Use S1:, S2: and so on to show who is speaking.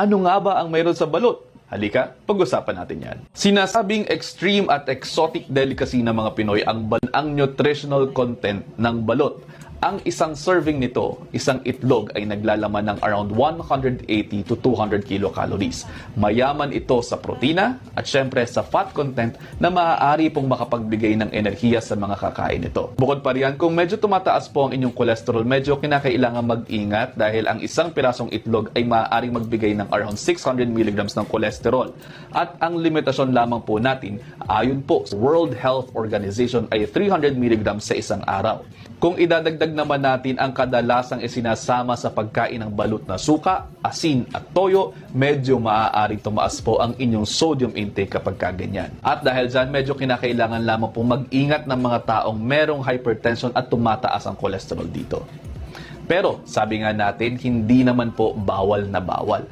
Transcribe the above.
S1: Ano nga ba ang mayroon sa balot? Halika, pag-usapan natin yan. Sinasabing extreme at exotic delicacy ng mga Pinoy ang, bal- ang nutritional content ng balot. Ang isang serving nito, isang itlog ay naglalaman ng around 180 to 200 kilocalories. Mayaman ito sa protina at syempre sa fat content na maaari pong makapagbigay ng enerhiya sa mga kakain nito. Bukod pa riyan, kung medyo tumataas po ang inyong cholesterol, medyo kinakailangan mag-ingat dahil ang isang pirasong itlog ay maaaring magbigay ng around 600 mg ng cholesterol. At ang limitasyon lamang po natin, ayon po sa World Health Organization ay 300 mg sa isang araw. Kung idadagdag naman natin ang kadalasang isinasama sa pagkain ng balut na suka, asin at toyo, medyo maaaring tumaas po ang inyong sodium intake kapag kaganyan. At dahil dyan, medyo kinakailangan lamang po mag-ingat ng mga taong merong hypertension at tumataas ang cholesterol dito. Pero sabi nga natin, hindi naman po bawal na bawal.